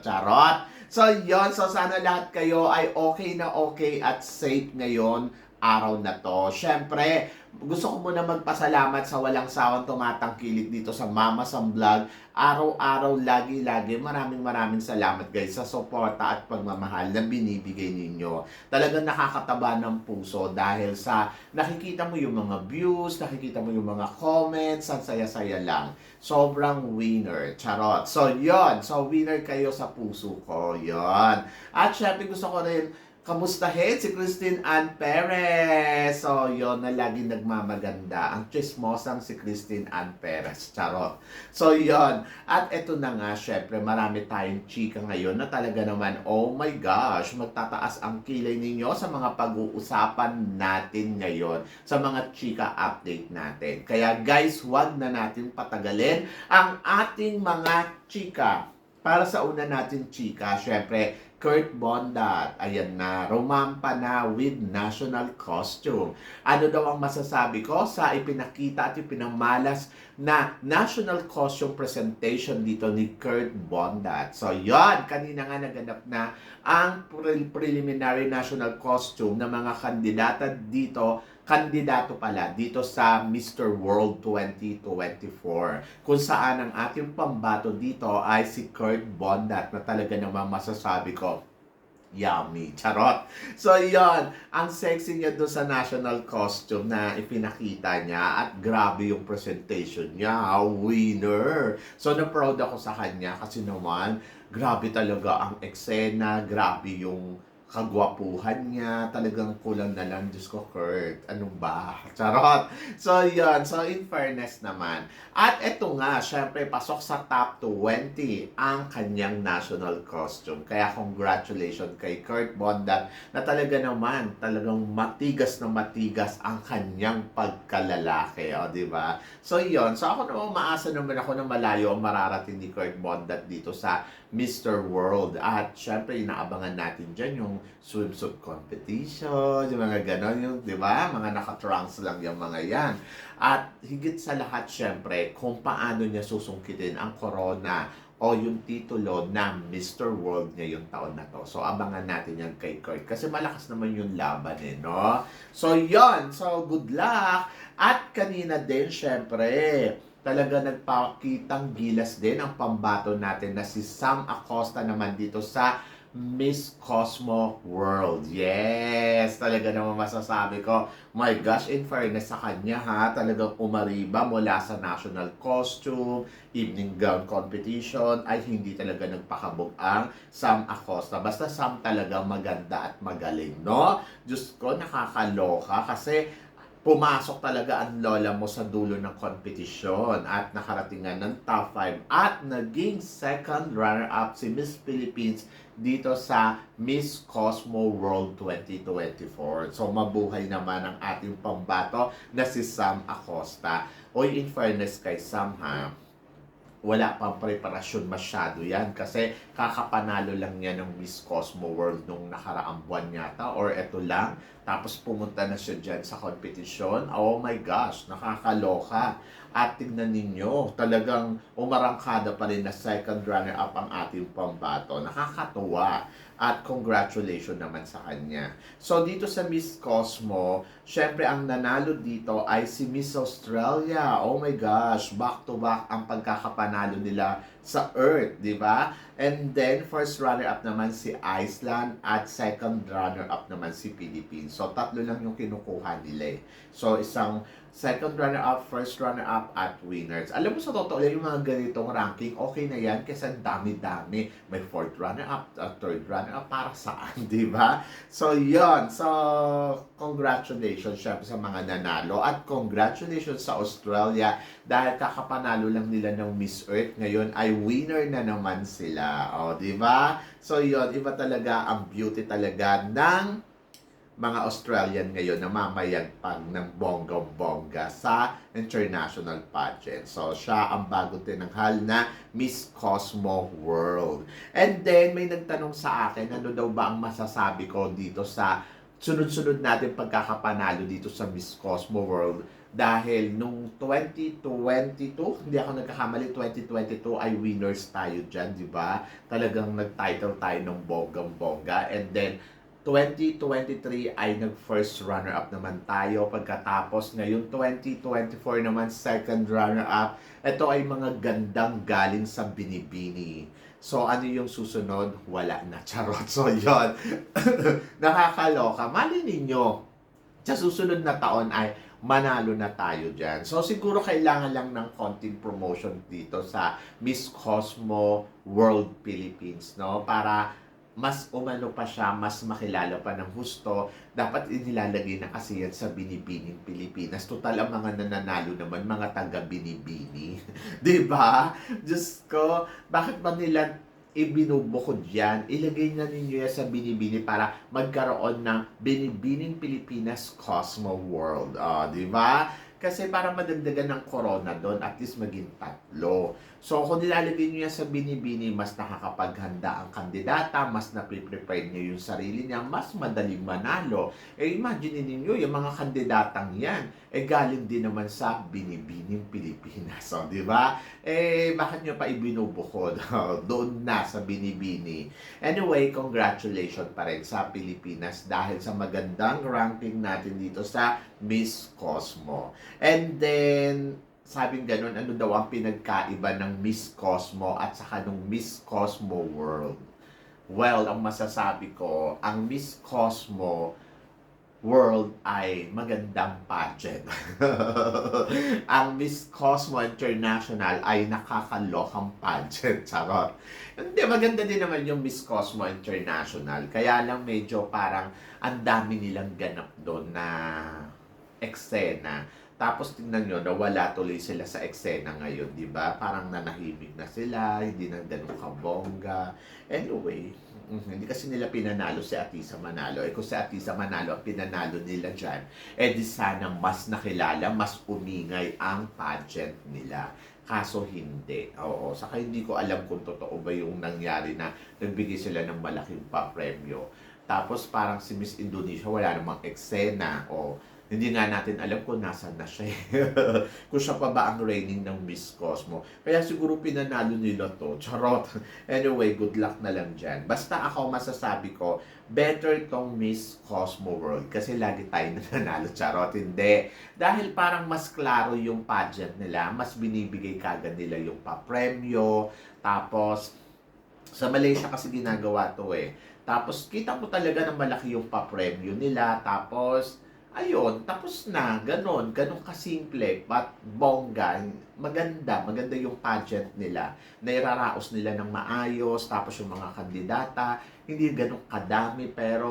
Charot! So, yon So, sana lahat kayo ay okay na okay at safe ngayon araw na to. Syempre, gusto ko muna magpasalamat sa walang sawang tumatangkilik dito sa Mama Sam Vlog. Araw-araw, lagi-lagi, maraming maraming salamat guys sa suporta at pagmamahal na binibigay ninyo. Talagang nakakataba ng puso dahil sa nakikita mo yung mga views, nakikita mo yung mga comments, ang saya-saya lang. Sobrang winner. Charot. So, yon So, winner kayo sa puso ko. yon At syempre gusto ko rin kamustahin si Christine Ann Perez. So, yon na lagi nagmamaganda. Ang chismosang si Christine Ann Perez. Charot. So, yon At eto na nga, syempre, marami tayong chika ngayon na talaga naman, oh my gosh, magtataas ang kilay ninyo sa mga pag-uusapan natin ngayon, sa mga chika update natin. Kaya guys, huwag na natin patagalin ang ating mga chika. Para sa una natin chika, syempre, Kurt Bondat, ayan na, rumampa na with national costume. Ano daw ang masasabi ko sa ipinakita at ipinamalas na national costume presentation dito ni Kurt Bondat. So, yon kanina nga naganap na ang pre- preliminary national costume ng mga kandidata dito kandidato pala dito sa Mr. World 2024 kung saan ang ating pambato dito ay si Kurt Bondat na talaga namang masasabi ko yummy. Charot. So, yon Ang sexy niya doon sa national costume na ipinakita niya at grabe yung presentation niya. Winner. So, na-proud ako sa kanya kasi naman, grabe talaga ang eksena, grabe yung kagwapuhan niya, talagang kulang na lang, Diyos ko, Kurt, ano ba? Charot! So, yun. So, in fairness naman. At eto nga, syempre, pasok sa top 20 ang kanyang national costume. Kaya, congratulations kay Kurt Bondat na talaga naman, talagang matigas na matigas ang kanyang pagkalalaki, o, di ba? So, yun. So, ako naman, maasa naman ako na malayo ang mararating ni Kurt Bondat dito sa Mr. World. At syempre, inaabangan natin dyan yung swimsuit competition, yung mga ganon, yung, di ba? Mga nakatrunks lang yung mga yan. At higit sa lahat, syempre, kung paano niya susungkitin ang corona o yung titulo na Mr. World ngayong taon na to. So, abangan natin yan kay Kurt. Kasi malakas naman yung laban eh, no? So, yon So, good luck! At kanina din, syempre, talaga nagpakitang gilas din ang pambato natin na si Sam Acosta naman dito sa Miss Cosmo World. Yes! Talaga naman masasabi ko, my gosh, in fairness sa kanya ha, talagang umariba mula sa national costume, evening gown competition, ay hindi talaga nagpakabog ang Sam Acosta. Basta Sam talaga maganda at magaling, no? Diyos ko, nakakaloka kasi pumasok talaga ang lola mo sa dulo ng kompetisyon at nakaratingan ng top 5 at naging second runner-up si Miss Philippines dito sa Miss Cosmo World 2024. So mabuhay naman ang ating pambato na si Sam Acosta. Oy, in fairness kay Sam ha, wala pang preparasyon masyado yan kasi kakapanalo lang niya ng Miss Cosmo World nung nakaraang buwan yata or eto lang. Tapos pumunta na siya dyan sa competition. Oh my gosh nakakaloka. At tignan ninyo talagang umarangkada pa rin na second runner up ang ating pambato. Nakakatuwa at congratulations naman sa kanya. So dito sa Miss Cosmo, syempre ang nanalo dito ay si Miss Australia. Oh my gosh, back to back ang pagkakapanalo nila sa Earth, di ba? And then, first runner-up naman si Iceland at second runner-up naman si Philippines. So, tatlo lang yung kinukuha nila eh. So, isang second runner-up, first runner-up, at winners. Alam mo sa totoo lang, yung mga ganitong ranking, okay na yan kasi dami-dami. May fourth runner-up, uh, third runner-up, para saan, di ba? So, yon So, congratulations syempre sa mga nanalo at congratulations sa Australia dahil kakapanalo lang nila ng Miss Earth ngayon ay winner na naman sila. O, di ba? So, yon iba talaga ang beauty talaga ng mga Australian ngayon na mamayagpag ng bonggang-bongga sa international pageant. So, siya ang bagong tinanghal na Miss Cosmo World. And then, may nagtanong sa akin, ano daw ba ang masasabi ko dito sa sunod-sunod natin pagkakapanalo dito sa Miss Cosmo World dahil nung 2022, hindi ako nagkakamali, 2022 ay winners tayo dyan, di ba? Talagang nag-title tayo ng bonggang-bongga. And then, 2023 ay nag-first runner-up naman tayo. Pagkatapos, ngayon 2024 naman, second runner-up. Ito ay mga gandang galing sa binibini. So, ano yung susunod? Wala na. Charot. So, yon Nakakaloka. Mali ninyo. Sa susunod na taon ay manalo na tayo dyan. So, siguro kailangan lang ng konting promotion dito sa Miss Cosmo World Philippines, no? Para mas umano pa siya, mas makilala pa ng husto, dapat inilalagay na kasi yan sa Binibining Pilipinas. Total, ang mga nananalo naman, mga taga-Binibini. ba? Diyos ko, bakit ba nila ibinubukod yan? Ilagay na ninyo yan sa Binibini para magkaroon ng Binibining Pilipinas Cosmo World. Oh, di ba? Kasi para madagdagan ng corona doon, at least maging tatlo. So, kung nilalagay nyo yan sa binibini, mas nakakapaghanda ang kandidata, mas napiprepare niya yung sarili niya, mas madaling manalo. Eh, imagine ninyo, yung mga kandidatang yan, eh, galing din naman sa binibining Pilipinas. So, di ba? Eh, bakit nyo pa ibinubukod? doon na sa binibini. Anyway, congratulations pa rin sa Pilipinas dahil sa magandang ranking natin dito sa Miss Cosmo. And then, sabing ganun, ano daw ang pinagkaiba ng Miss Cosmo at saka ng Miss Cosmo World? Well, ang masasabi ko, ang Miss Cosmo World ay magandang pageant. ang Miss Cosmo International ay nakakalokang pageant. Charot. Hindi, maganda din naman yung Miss Cosmo International. Kaya lang medyo parang ang dami nilang ganap doon na eksena. Tapos tingnan nyo, nawala tuloy sila sa eksena ngayon, di ba? Parang nanahimik na sila, hindi na ganun kabongga. Anyway, hindi kasi nila pinanalo si Atisa Manalo. Eh kung si Atisa Manalo ang pinanalo nila dyan, eh di sana mas nakilala, mas umingay ang pageant nila. Kaso hindi. Oo, saka hindi ko alam kung totoo ba yung nangyari na nagbigay sila ng malaking pa-premyo. Tapos parang si Miss Indonesia wala namang eksena o hindi nga natin alam kung nasan na siya. kung siya pa ba ang reigning ng Miss Cosmo. Kaya siguro pinanalo nila to. Charot. Anyway, good luck na lang dyan. Basta ako masasabi ko, better tong Miss Cosmo World. Kasi lagi tayo nananalo. Charot. Hindi. Dahil parang mas klaro yung pageant nila. Mas binibigay kagad nila yung pa-premyo. Tapos, sa Malaysia kasi ginagawa to eh. Tapos, kita mo talaga na malaki yung pa-premyo nila. Tapos, Ayun, tapos na, ganon, ganon kasimple, but bongga, maganda, maganda yung pageant nila. Nairaraos nila ng maayos, tapos yung mga kandidata, hindi ganon kadami, pero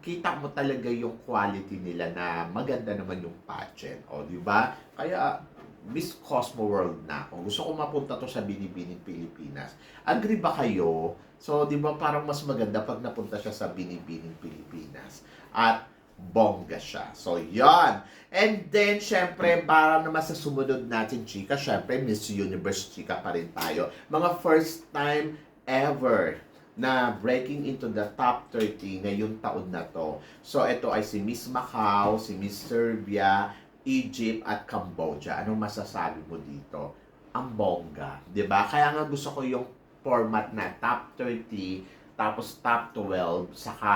kita mo talaga yung quality nila na maganda naman yung pageant. O, di ba? Kaya, Miss Cosmo World na ako. Gusto ko mapunta to sa Binibining Pilipinas. Agree ba kayo? So, di ba parang mas maganda pag napunta siya sa Binibining Pilipinas? At bongga siya. So, yon. And then, syempre, para naman sa sumunod natin, chika, syempre, Miss Universe chika pa rin tayo. Mga first time ever na breaking into the top 30 ngayong taon na to. So, ito ay si Miss Macau, si Miss Serbia, Egypt, at Cambodia. Anong masasabi mo dito? Ang bongga. ba Kaya nga gusto ko yung format na top 30, tapos top 12, saka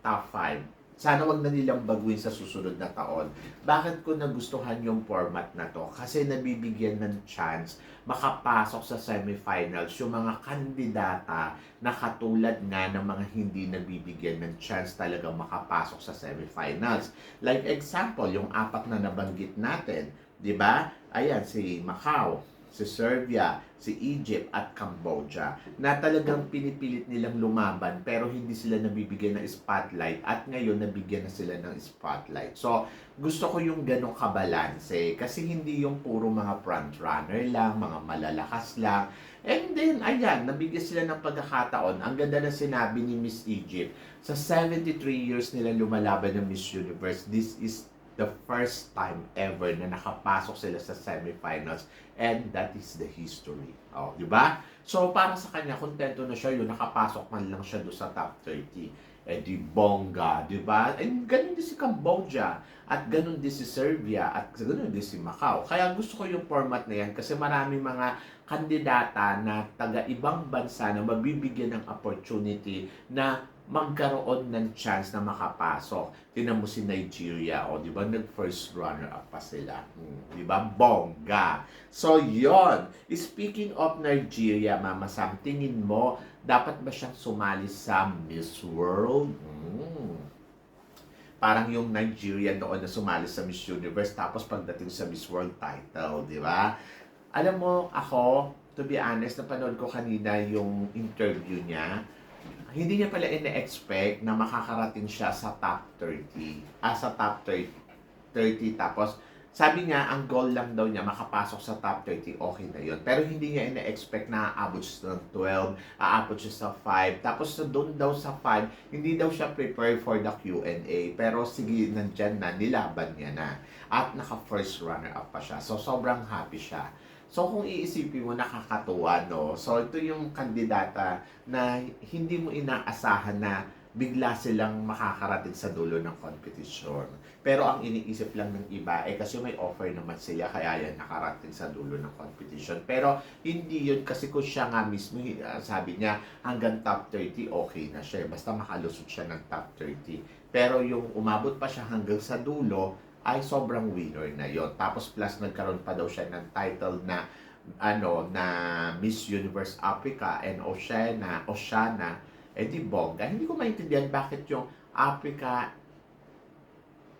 top 5 sana wag na nilang baguhin sa susunod na taon. Bakit ko nagustuhan yung format na to? Kasi nabibigyan ng chance makapasok sa semifinals yung mga kandidata na katulad nga ng mga hindi nabibigyan ng chance talaga makapasok sa semifinals. Like example, yung apat na nabanggit natin, 'di ba? Ayan si Macau, si Serbia, si Egypt at Cambodia na talagang pinipilit nilang lumaban pero hindi sila nabibigyan ng spotlight at ngayon nabigyan na sila ng spotlight. So, gusto ko yung ganong kabalanse kasi hindi yung puro mga front runner lang, mga malalakas lang. And then, ayan, nabigyan sila ng pagkakataon. Ang ganda na sinabi ni Miss Egypt, sa 73 years nila lumalaban ng Miss Universe, this is the first time ever na nakapasok sila sa semifinals and that is the history. Oh, di ba? So, para sa kanya, kontento na siya yun, nakapasok man lang siya doon sa top 30. Eh di bongga, di ba? And ganun din si Cambodia, at ganun din si Serbia, at ganun din si Macau. Kaya gusto ko yung format na yan kasi marami mga kandidata na taga ibang bansa na mabibigyan ng opportunity na magkaroon ng chance na makapasok. Tingnan mo si Nigeria, o di ba nag-first runner up pa sila. Hmm, di ba? Bongga. So, yon. Speaking of Nigeria, Mama Sam, tingin mo, dapat ba siyang sumali sa Miss World? Hmm. Parang yung Nigeria noon na sumali sa Miss Universe, tapos pagdating sa Miss World title, di ba? Alam mo, ako, to be honest, napanood ko kanina yung interview niya hindi niya pala ina-expect na makakarating siya sa top 30. Ah, sa top 30. 30 tapos, sabi niya, ang goal lang daw niya makapasok sa top 30, okay na yun. Pero hindi niya ina-expect na aabot siya ng 12, aabot siya sa 5. Tapos sa doon daw sa 5, hindi daw siya prepared for the Q&A. Pero sige, nandyan na, nilaban niya na. At naka-first runner-up pa siya. So, sobrang happy siya. So kung iisipin mo, nakakatuwa, no? So ito yung kandidata na hindi mo inaasahan na bigla silang makakarating sa dulo ng competition. Pero ang iniisip lang ng iba, eh kasi may offer naman sila, kaya yan nakarating sa dulo ng competition. Pero hindi yun kasi kung siya nga mismo, ah, sabi niya, hanggang top 30, okay na siya. Basta makalusot siya ng top 30. Pero yung umabot pa siya hanggang sa dulo, ay sobrang winner na yon. Tapos plus nagkaroon pa daw siya ng title na ano na Miss Universe Africa and Oceania, Oceania, eh di bongga. Hindi ko maintindihan bakit yung Africa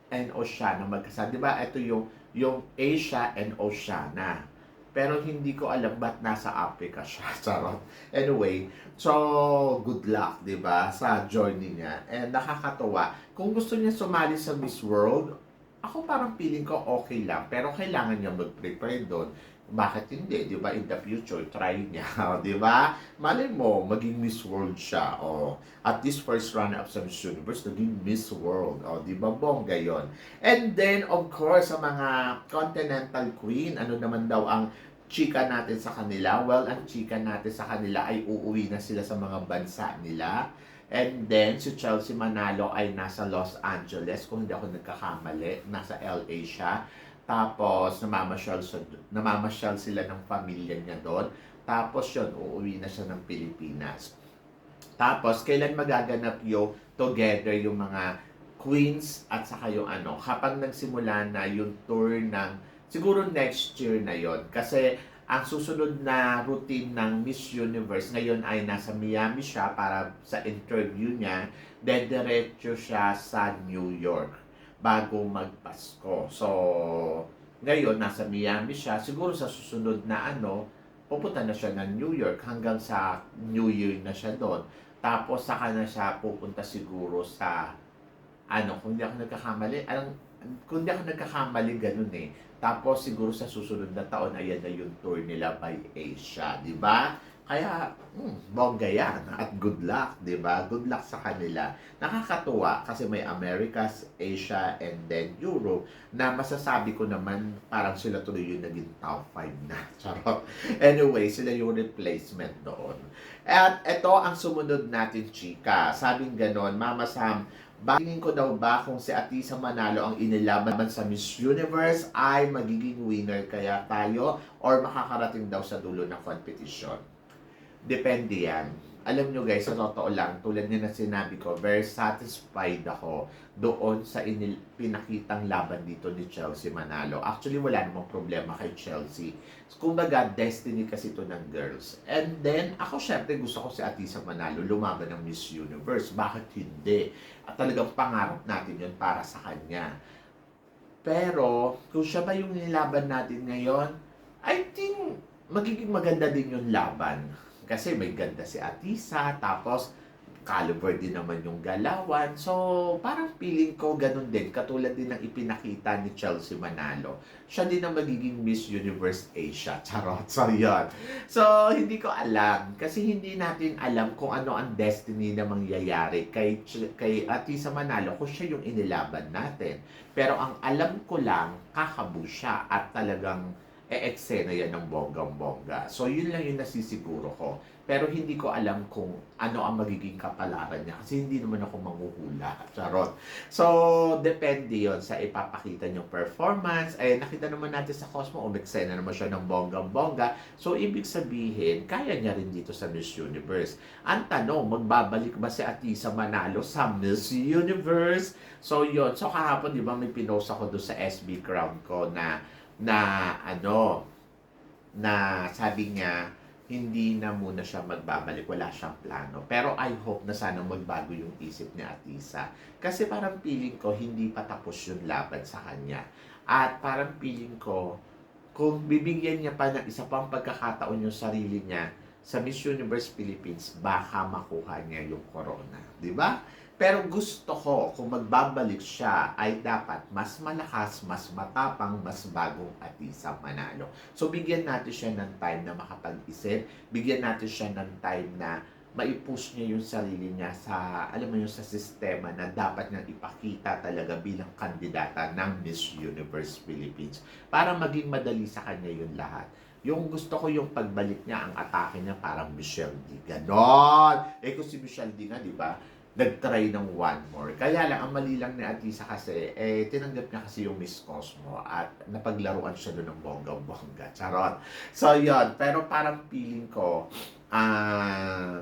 and Oceania magkasama. Di ba? Ito yung yung Asia and Oceania. Pero hindi ko alam ba't nasa Africa siya. Charot. Anyway, so good luck, di ba, sa journey niya. And nakakatuwa. Kung gusto niya sumali sa Miss World, ako parang feeling ko okay lang, pero kailangan niya mag-prepare doon. Bakit hindi? Di ba? In the future, try niya. Di ba? Malay mo, maging Miss World siya. O, at this first run-up sa Miss Universe, naging Miss World. O, di ba? Bongga yon. And then, of course, sa mga Continental Queen, ano naman daw ang chika natin sa kanila? Well, ang chika natin sa kanila ay uuwi na sila sa mga bansa nila. And then, si Chelsea Manalo ay nasa Los Angeles, kung hindi ako nagkakamali, nasa LA siya. Tapos, namamasyal, namamasyal sila ng pamilya niya doon. Tapos yun, uuwi na siya ng Pilipinas. Tapos, kailan magaganap yung together yung mga queens at saka yung ano, kapag nagsimula na yung tour ng, siguro next year na yon Kasi, ang susunod na routine ng Miss Universe ngayon ay nasa Miami siya para sa interview niya. Dediretso siya sa New York bago magpasko. So, ngayon nasa Miami siya. Siguro sa susunod na ano, pupunta na siya ng New York hanggang sa New Year na siya doon. Tapos saka na siya pupunta siguro sa ano, kung di ako nagkakamali, anong, kung di ako nagkakamali, ganun eh. Tapos siguro sa susunod na taon, ayan na yung tour nila by Asia, di ba? Kaya, hmm, bongga yan. At good luck, di ba? Good luck sa kanila. Nakakatuwa kasi may Americas, Asia, and then Europe na masasabi ko naman parang sila tuloy yung naging top 5 na. Charot. Anyway, sila yung replacement doon. At ito ang sumunod natin, chika. Sabing ganon, Mama Sam, Bakingin ko daw ba kung si Atisa Manalo ang inilaban sa Miss Universe ay magiging winner kaya tayo or makakarating daw sa dulo ng competition? Depende yan. alam nyo guys, sa totoo lang, tulad nga na sinabi ko, very satisfied ako doon sa inil- pinakitang laban dito ni Chelsea Manalo. Actually, wala namang problema kay Chelsea. Kumbaga, destiny kasi ito ng girls. And then, ako syempre gusto ko si Atisa Manalo lumaban ng Miss Universe. Bakit hindi? At talagang pangarap natin yun para sa kanya. Pero, kung siya ba yung nilaban natin ngayon, I think magiging maganda din yung laban. Kasi may ganda si Atisa, tapos caliber din naman yung galawan. So, parang feeling ko ganun din. Katulad din ng ipinakita ni Chelsea Manalo. Siya din ang magiging Miss Universe Asia. Charot. So, yun. So, hindi ko alam. Kasi hindi natin alam kung ano ang destiny na mangyayari kay, kay Atisa Manalo kung siya yung inilaban natin. Pero ang alam ko lang, kakabu siya at talagang e-eksena yan ng bonggang-bongga. So, yun lang yung nasisiguro ko. Pero hindi ko alam kung ano ang magiging kapalaran niya kasi hindi naman ako manghuhula. Charot. So, depende yon sa ipapakita niyong performance. Eh, nakita naman natin sa Cosmo, umeksena naman siya ng bonggang-bongga. So, ibig sabihin, kaya niya rin dito sa Miss Universe. Ang tanong, magbabalik ba si Atisa Manalo sa Miss Universe? So, yon So, kahapon, di ba, may pinost ako doon sa SB Crown ko na na ano na sabi niya hindi na muna siya magbabalik, wala siyang plano. Pero I hope na sana magbago yung isip ni Atisa. Kasi parang feeling ko, hindi pa tapos yung laban sa kanya. At parang feeling ko, kung bibigyan niya pa ng isa pang pagkakataon yung sarili niya sa Miss Universe Philippines, baka makuha niya yung corona. Ba? Pero gusto ko, kung magbabalik siya, ay dapat mas malakas, mas matapang, mas bagong Atisa Manalo. So, bigyan natin siya ng time na makapag-isip. Bigyan natin siya ng time na maipush niya yung sarili niya sa, alam mo yung sa sistema na dapat niyang ipakita talaga bilang kandidata ng Miss Universe Philippines para maging madali sa kanya yung lahat. Yung gusto ko yung pagbalik niya, ang atake niya parang Michelle D. Ganon! Eh kung si Michelle D nga, di ba, nag-try ng one more. Kaya lang, ang mali lang ni Atisa kasi, eh, tinanggap niya kasi yung Miss Cosmo at napaglaruan siya doon ng bongga-bongga. Charot. So, yon Pero parang feeling ko, ah,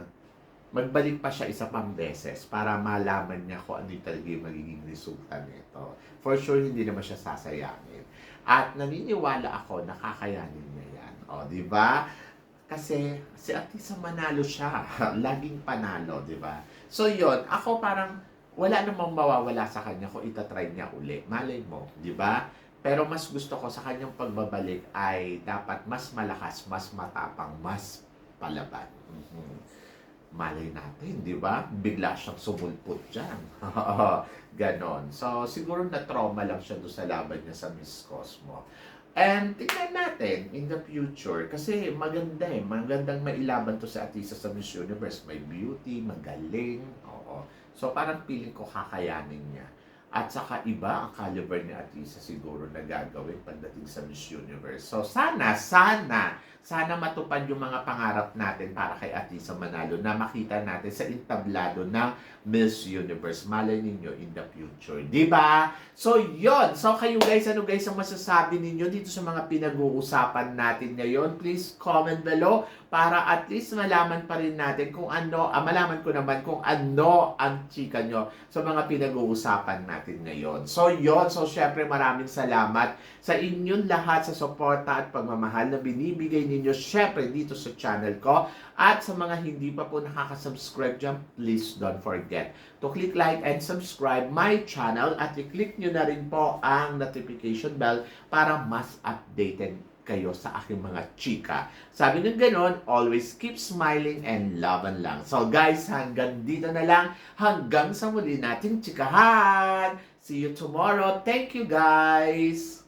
magbalik pa siya isa pang beses para malaman niya kung ano talaga yung magiging resulta nito. For sure, hindi naman siya sasayangin. At naniniwala ako na kakayanin niya yan. O, di ba? Kasi si Atisa manalo siya. Laging panalo, di ba? So, yon Ako parang wala namang mawawala sa kanya kung itatry niya uli. Malay mo, di ba? Pero mas gusto ko sa kanyang pagbabalik ay dapat mas malakas, mas matapang, mas palaban. Mhm. Malay natin, di ba? Bigla siyang sumulpot dyan. Ganon. So, siguro na-trauma lang siya doon sa laban niya sa Miss Cosmo. And tingnan natin in the future kasi maganda eh, magandang mailaban to sa Atisa sa Miss Universe. May beauty, magaling, oo. So parang feeling ko kakayanin niya. At saka iba ang caliber ni Atisa siguro na gagawin pagdating sa Miss Universe. So sana, sana, sana matupad yung mga pangarap natin para kay Atisa Manalo na makita natin sa entablado ng Miss Universe. Malay ninyo in the future. Di ba? So, yon So, kayo guys, ano guys ang masasabi ninyo dito sa mga pinag-uusapan natin ngayon? Please comment below para at least malaman pa rin natin kung ano, ah, malaman ko naman kung ano ang chika nyo sa mga pinag-uusapan natin ngayon. So, yon So, syempre maraming salamat sa inyong lahat sa suporta at pagmamahal na binibigay ninyo syempre dito sa channel ko. At sa mga hindi pa po nakaka-subscribe dyan, please don't forget to click like and subscribe my channel at i-click nyo na rin po ang notification bell para mas updated kayo sa aking mga chika. Sabi ng ganon, always keep smiling and laban lang. So guys, hanggang dito na lang. Hanggang sa muli natin chikahan. See you tomorrow. Thank you guys.